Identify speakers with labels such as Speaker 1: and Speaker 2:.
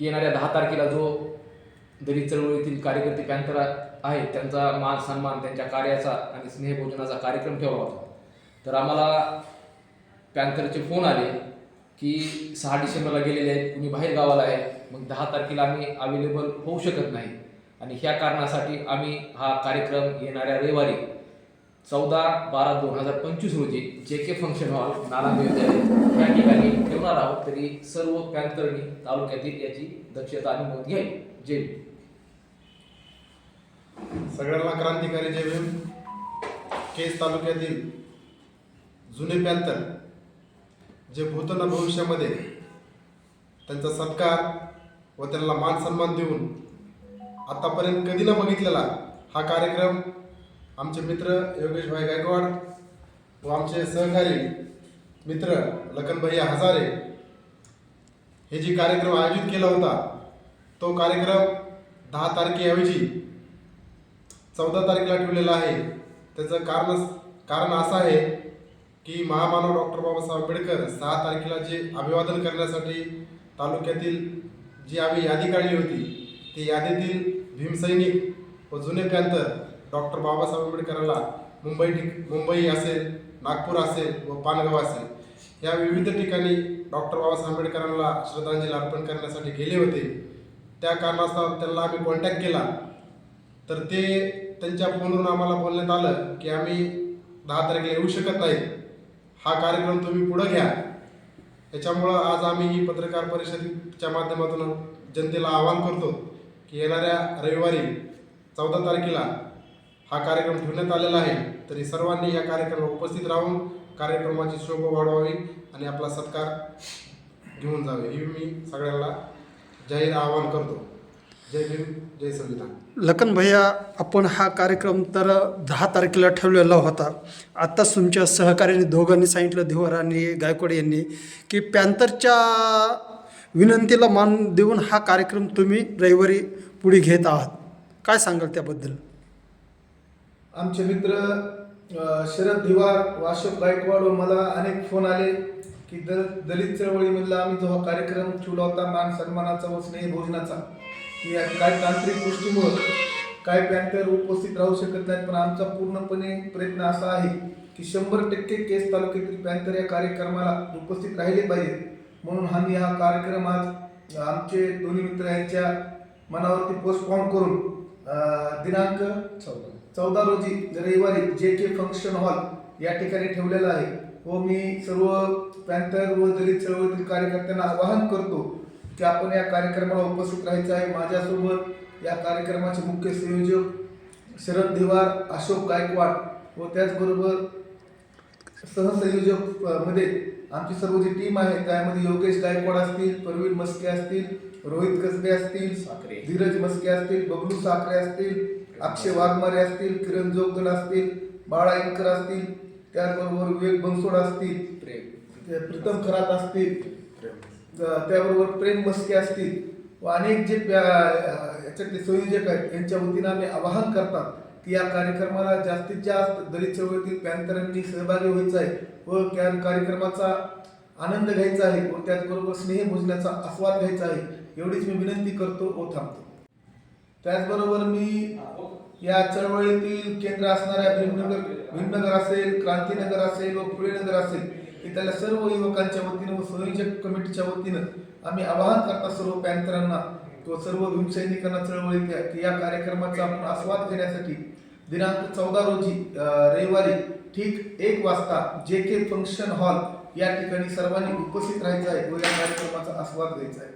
Speaker 1: येणाऱ्या दहा तारखेला जो दलित चळवळीतील कार्यकर्ते पॅन्थर आहे त्यांचा मान सन्मान त्यांच्या कार्याचा आणि स्नेहभोजनाचा कार्यक्रम ठेवला होता. तर आम्हाला पॅन्थरचे फोन आले की सहा डिसेंबरला गेलेले आहेत कुणी बाहेर गावाला आहे मग दहा तारखेला आम्ही अवेलेबल होऊ शकत नाही. आणि ह्या कारणासाठी आम्ही हा कार्यक्रम येणाऱ्या रविवारी चौदा बारा दोन हजार पंचवीस रोजी जे के फंक्शन हॉल नारायण विद्यालय या ठिकाणी ठेवणार आहोत तरी सर्व पॅनकर्णी तालुक्यातील याची दक्षता आणि नोंद घ्यावी. जय
Speaker 2: सगळ्यांना क्रांतिकारी जय भीम. केस तालुक्यातील जुने पॅंथर जे भूतन भविष्यामध्ये त्यांचा सत्कार व त्यांना मान सन्मान देऊन आतापर्यंत कधी न बघितलेला हा कार्यक्रम आमचे मित्र योगेशभाई गायकवाड व आमचे सहकारी मित्र लखनभैया हजारे हे जी कार्यक्रम आयोजित केला होता तो कार्यक्रम दहा तारखेऐवजी चौदा तारखेला ठेवलेला आहे. त्याचं कारण कारण असं आहे की महामानव डॉक्टर बाबासाहेब आंबेडकर सहा तारखेला जे अभिवादन करण्यासाठी तालुक्यातील जी आम्ही यादी काढली होती ती यादीतील भीमसैनिक व जुने पॅंथर डॉक्टर बाबासाहेब आंबेडकरांना मुंबई ठिक मुंबई असेल नागपूर असेल व पानगाव असेल या विविध ठिकाणी डॉक्टर बाबासाहेब आंबेडकरांना श्रद्धांजली अर्पण करण्यासाठी गेले होते. त्या कारणास्तव त्यांना आम्ही कॉन्टॅक्ट केला. तर ते त्यांच्या फोनवरून आम्हाला बोलण्यात आलं की आम्ही दहा तारखेला येऊ शकत नाही. हा कार्यक्रम तुम्ही पुढं घ्या. याच्यामुळं आज आम्ही ही पत्रकार परिषदेच्या माध्यमातून जनतेला आवाहन करतो की येणाऱ्या रविवारी चौदा तारखेला हा कार्यक्रम ठेवण्यात आलेला आहे. तरी सर्वांनी या कार्यक्रमाला उपस्थित राहून कार्यक्रमाची शोभा वाढवावी आणि आपला सत्कार घेऊन जावे. ही मी सगळ्यांना जाहीर आवाहन करतो. जय भीम जय संविधान.
Speaker 3: लखन भैया आपण हा कार्यक्रम तर दहा तारखेला ठेवलेला होता. आत्ताच तुमच्या सहकार्याने दोघांनी सांगितलं धिवर आणि गायकवाड यांनी की पॅन्थरच्या विनंतीला मान देऊन हा कार्यक्रम तुम्ही रविवारी पुढे घेत आहात. काय सांगाल त्याबद्दल?
Speaker 4: आमचे मित्र शरद धिवार व अशोक गायकवाड व मला अनेक फोन आले की दल दलित चळवळीमधला आम्ही जो हा कार्यक्रम ठेवला होता मान सन्मानाचा व स्नेही भोजनाचा की काय तांत्रिक गोष्टीमुळं काय पॅन्थर उपस्थित राहू शकत नाहीत पण आमचा पूर्णपणे प्रयत्न असा आहे की शंभर टक्के केस तालुक्यातील पॅन्थर या कार्यक्रमाला उपस्थित राहिले पाहिजे. म्हणून आम्ही हा कार्यक्रम आज आमचे दोन्ही मित्र यांच्या मनावरती पोस्टपॉन करून दिनांक चौदा. रोजी रविवारी जे के फंक्शन हॉल या ठिकाणी ठेवलेला आहे व मी सर्व पॅन्थर व दलित चळवळीतील कार्यकर्त्यांना आवाहन करतो की आपण या कार्यक्रमाला उपस्थित राहायचं आहे माझ्यासोबत या कार्यक्रमाचे मुख्य संयोजक शरद दिवार अशोक गायकवाड व त्याचबरोबर सहसंयोजकमध्ये आमची सर्व जी टीम आहे त्यामध्ये योगेश गायकवाड असतील परवीन मस्के असतील रोहित कसबे असतील
Speaker 1: साखरे.
Speaker 4: धीरज मस्के असतील बबलू साखरे असतील अक्षय वाघमारे असतील किरण जोगदल असतील बाळा इंकर असतील त्याचबरोबर विवेक बनसोड असतील
Speaker 1: प्रेम.
Speaker 4: प्रीतम खरात असतील त्याबरोबर प्रेम मस्के असतील व अनेक जे याच्यातले संयोजक आहेत यांच्या वतीनं आम्ही आवाहन करतात की या कार्यक्रमाला जास्तीत जास्त दलित चळवळीतील पॅन्थरांनी सहभागी व्हायचं आहे व त्या कार्यक्रमाचा आनंद घ्यायचा आहे व त्याचबरोबर स्नेह भोजनाचा आस्वाद घ्यायचा आहे एवढीच मी विनंती करतो व थांबतो. त्याचबरोबर मी या चळवळीतील केंद्र असणाऱ्या भीमनगर भीमनगर असेल क्रांतीनगर असेल व पुळेनगर असेल इथल्या सर्व युवकांच्या वतीनं व संयोजक कमिटीच्या वतीनं आम्ही आवाहन करता सर्व पॅन्थरांना व सर्व भीमसैनिकांना चळवळीत या- की या कार्यक्रमाचा आपण आस्वाद घेण्यासाठी दिनांक चौदा रोजी रविवारी ठीक एक वाजता जे के फंक्शन हॉल या ठिकाणी सर्वांनी उपस्थित राहायचं आहे व या कार्यक्रमाचा आस्वाद घ्यायचा आहे.